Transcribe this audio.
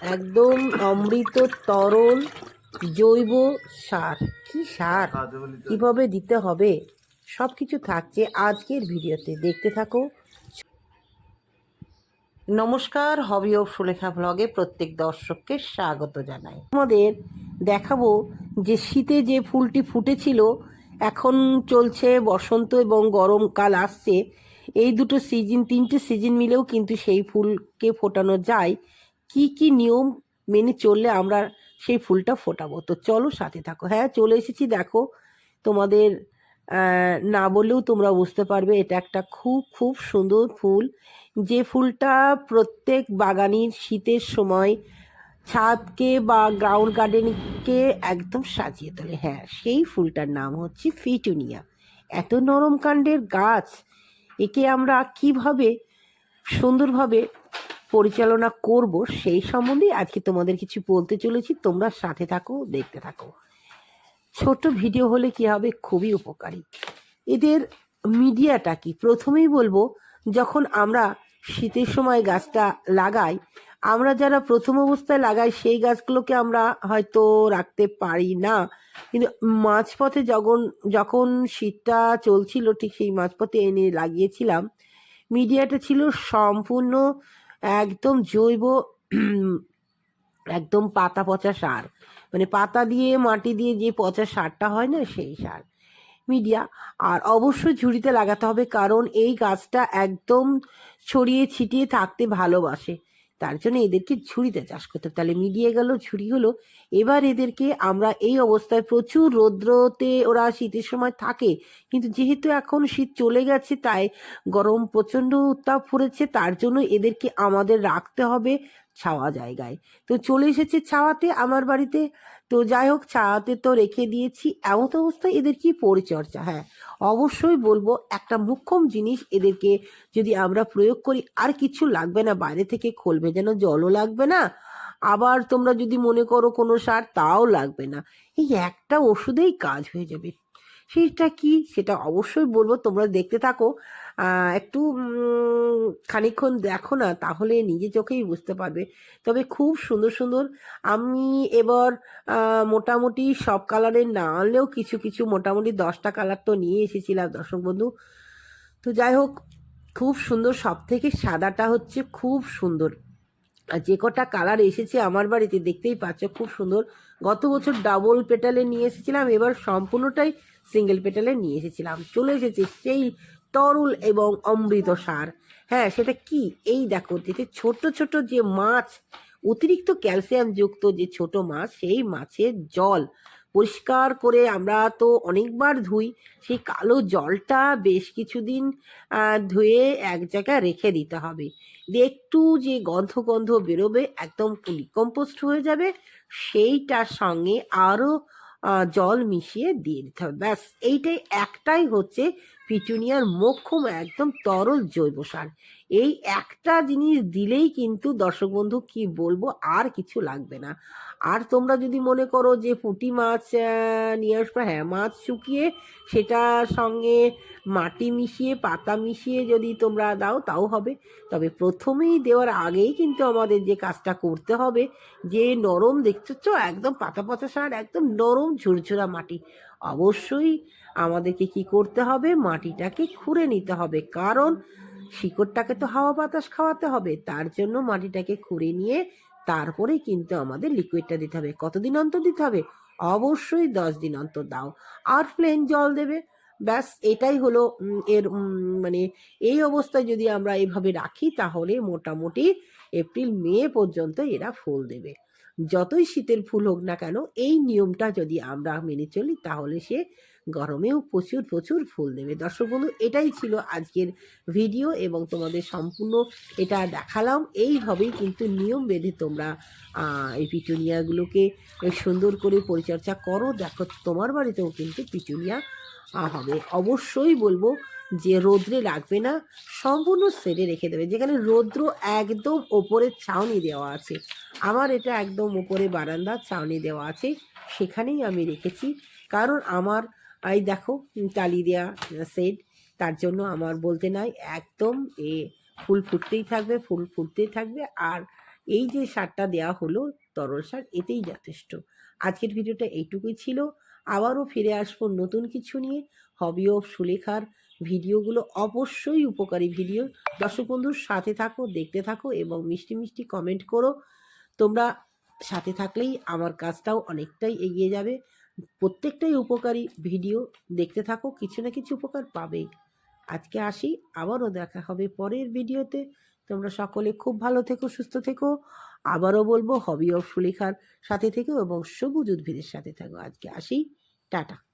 একদম অমৃত তরল জৈব সার। কি সার? কীভাবে দিতে হবে? সব কিছু থাকছে আজকের ভিডিওতে। দেখতে থাকো। নমস্কার হবি ও সুলেখা ব্লগে প্রত্যেক দর্শককে স্বাগত জানাই। আমাদের দেখাবো যে শীতে যে ফুলটি ফুটেছিল এখন চলছে বসন্ত এবং গরমকাল আসছে। এই দুটো সিজন তিনটে সিজন মিলেও কিন্তু সেই ফুলকে ফোটানো যায়। কি কি নিয়ম মেনে চললে আমরা সেই ফুলটা ফোটাবো? তো চলো সাথে থাকো। হ্যাঁ চলে এসেছি। দেখো, তোমাদের না বললেও তোমরা বুঝতে পারবে, এটা একটা খুব খুব সুন্দর ফুল। যে ফুলটা প্রত্যেক বাগানির শীতের সময় ছাদকে বা গ্রাউন্ড গার্ডেনকে একদম সাজিয়ে তোলে। হ্যাঁ সেই ফুলটার নাম হচ্ছে ফিটুনিয়া। এত নরম কাণ্ডের গাছ, একে আমরা কীভাবে সুন্দরভাবে পরিচালনা করব সেই সম্বন্ধে আজকে তোমাদের কিছু বলতে চলেছি। তোমরা সাথে থাকো, দেখতে থাকো। ছোট ভিডিও হলে কি হবে? খুবই উপকারী। এদের মিডিয়াটা কি? প্রথমেই বলব, যখন আমরা শীতের সময় গাছটা লাগাই, আমরা যারা প্রথম অবস্থায় লাগাই, সেই গাছগুলোকে আমরা হয়তো রাখতে পারি না। কিন্তু মাঝপথে যখন যখন শীতটা চলছিল, ঠিক সেই মাঝপথে এনে লাগিয়েছিলাম। মিডিয়াটা ছিল সম্পূর্ণ একদম জৈব, একদম পাতা পচা সার। মানে পাতা দিয়ে, মাটি দিয়ে যে পচা সারটা হয় না, সেই সার। মিডিয়া। আর অবশ্যই ঝুড়িতে লাগাতে হবে, কারণ এই গাছটা একদম ছড়িয়ে ছিটিয়ে থাকতে ভালোবাসে। তার জন্য এদেরকে ছুরিতে চাষ করতে হবে। তাহলে মিডিয়ে গেল ছুরি হলো, এবার এদেরকে আমরা এই অবস্থায় প্রচুর রৌদ্রতে ওরা শীতের সময় থাকে। কিন্তু যেহেতু এখন শীত চলে গেছে, তাই গরম প্রচণ্ড উত্তাপ পড়েছে, তার জন্য এদেরকে আমাদের রাখতে হবে। ছাওয়া জায়গায়। তো চলে এসেছে ছাওয়াতে আমার বাড়িতে। তো যাই হোক ছাওয়াতে তো রেখে দিয়েছি। এমন অবস্থায় এদের কি পরিচর্যা? হ্যাঁ অবশ্যই বলব, একটা মুখ্যম জিনিস এদেরকে যদি আমরা প্রয়োগ করি, আর কিছু লাগবে না। বাইরে থেকে খোলবে যেন, জলও লাগবে না। আবার তোমরা যদি মনে করো কোনো সার, তাও লাগবে না। এই একটা ওষুধেই কাজ হয়ে যাবে। সেটা কি? সেটা অবশ্যই বলব। তোমরা দেখতে থাকো। একটু উম, খানিকক্ষণ দেখো না তাহলে নিজে চোখেই বুঝতে পারবে। তবে খুব সুন্দর সুন্দর। আমি এবার মোটামুটি সব কালারের না আনলেও কিছু কিছু মোটামুটি দশটা কালার তো নিয়ে এসেছিলাম দর্শক বন্ধু। তো যাই হোক খুব সুন্দর। সব থেকে সাদাটা হচ্ছে খুব সুন্দর। আর যে কটা কালার এসেছে আমার বাড়িতে দেখতেই পাচ্ছ খুব সুন্দর। গত বছর ডাবল পেটালে নিয়ে এসেছিলাম এবার সম্পূর্ণটাই সিঙ্গেল পেটালে নিয়ে এসেছিলাম। চলে এসেছে সেই তরল এবং অমৃত সার। হ্যাঁ সেটা কি? এই দেখো যেতে ছোট ছোট যে মাছ, অতিরিক্ত ক্যালসিয়াম যুক্ত যে ছোট মাছ, সেই মাছের জল পরিষ্কার করে আমরা তো অনেকবার ধুই। সেই কালো জলটা বেশ কিছুদিন ধুয়ে এক জায়গায় রেখে দিতে হবে। একটু যে গন্ধ গন্ধ বেরোবে, একদম কম্পোস্ট হয়ে যাবে, সেইটার সঙ্গে আরও জল মিশিয়ে দিয়ে দিতে হবে। ব্যাস, এইটাই একটাই হচ্ছে পিটুনিয়ার মোক্ষম একদম তরল জৈব সার। এই একটা জিনিস দিলেই কিন্তু দর্শক বন্ধু কি বলব, আর কিছু লাগবে না। আর তোমরা যদি মনে করো যে পুঁটি মাছ নিয়ে আসবে হ্যাঁ মাছ শুকিয়ে সেটার সঙ্গে মাটি মিশিয়ে, পাতা মিশিয়ে যদি তোমরা দাও, তাও হবে। তবে প্রথমেই দেওয়ার আগেই কিন্তু আমাদের যে কাজটা করতে হবে, যে নরম দেখছ তো একদম পাতা পাতা সার, একদম নরম ঝুরঝুরা মাটি। অবশ্যই আমাদেরকে কি করতে হবে? মাটিটাকে খুঁড়ে নিতে হবে। কারণ শিকড়টাকে তো হাওয়া বাতাস খাওয়াতে হবে। তার জন্য মাটিটাকে খুঁড়ে নিয়ে তারপরে কিন্তু আমাদের লিকুইডটা দিতে হবে। কতদিন অন্তর দিতে হবে? অবশ্যই দশ দিন অন্তর দাও। আর প্লেন জল দেবে। ব্যাস, এটাই হলো এর মানে এই অবস্থায় যদি আমরা এভাবে রাখি, তাহলে মোটামুটি এপ্রিল, মে পর্যন্ত এরা ফুল দেবে। যতই শীতের ফুল হোক না কেন, এই নিয়মটা যদি আমরা মেনে চলি, তাহলে সে গরমেও প্রচুর প্রচুর ফুল দেবে। দর্শক বন্ধু, এটাই ছিল আজকের ভিডিও এবং তোমাদের সম্পূর্ণ এটা দেখালাম। এইভাবেই কিন্তু নিয়ম বেঁধে তোমরা এই পিটুনিয়াগুলোকে সুন্দর করে পরিচর্যা করো। দেখো, তোমার বাড়িতেও কিন্তু পিটুনিয়া হবে। অবশ্যই বলব যে রোদ্রে রাখবে না, সম্পূর্ণ সেরে রেখে দেবে। যেখানে রৌদ্র একদম ওপরে ছাউনি দেওয়া আছে। আমার এটা একদম ওপরে বারান্দা ছাউনি দেওয়া আছে। সেখানেই আমি রেখেছি। কারণ আমার, এই দেখো, টালি দেওয়া সেট, তার জন্য আমার বলতে নাই, একদম এ ফুল ফুটতেই থাকবে, ফুল ফুটতেই থাকবে। আর এই যে সারটা দেওয়া হলো, তরল সার, এতেই যথেষ্ট। আজকের ভিডিওটা এইটুকুই ছিল। আবারও ফিরে আসব নতুন কিছু নিয়ে। হবি অফ সুলেখার ভিডিওগুলো অবশ্যই উপকারী ভিডিও। দর্শক বন্ধুর সাথে থাকো, দেখতে থাকো এবং মিষ্টি মিষ্টি কমেন্ট করো। তোমরা সাথে থাকলেই আমার কাজটাও অনেকটাই এগিয়ে যাবে। প্রত্যেকটাই উপকারী ভিডিও দেখতে থাকো, কিছু না কিছু উপকার পাবেই আজকে আসি, আবারও দেখা হবে পরের ভিডিওতে। তোমরা সকলে খুব ভালো থেকো, সুস্থ থেকো। আবারও বলব হবি অফ সুলেখার সাথে থেকো এবং সবুজ উদ্ভিদের সাথে থাকো। আজকে আসি, টাটা।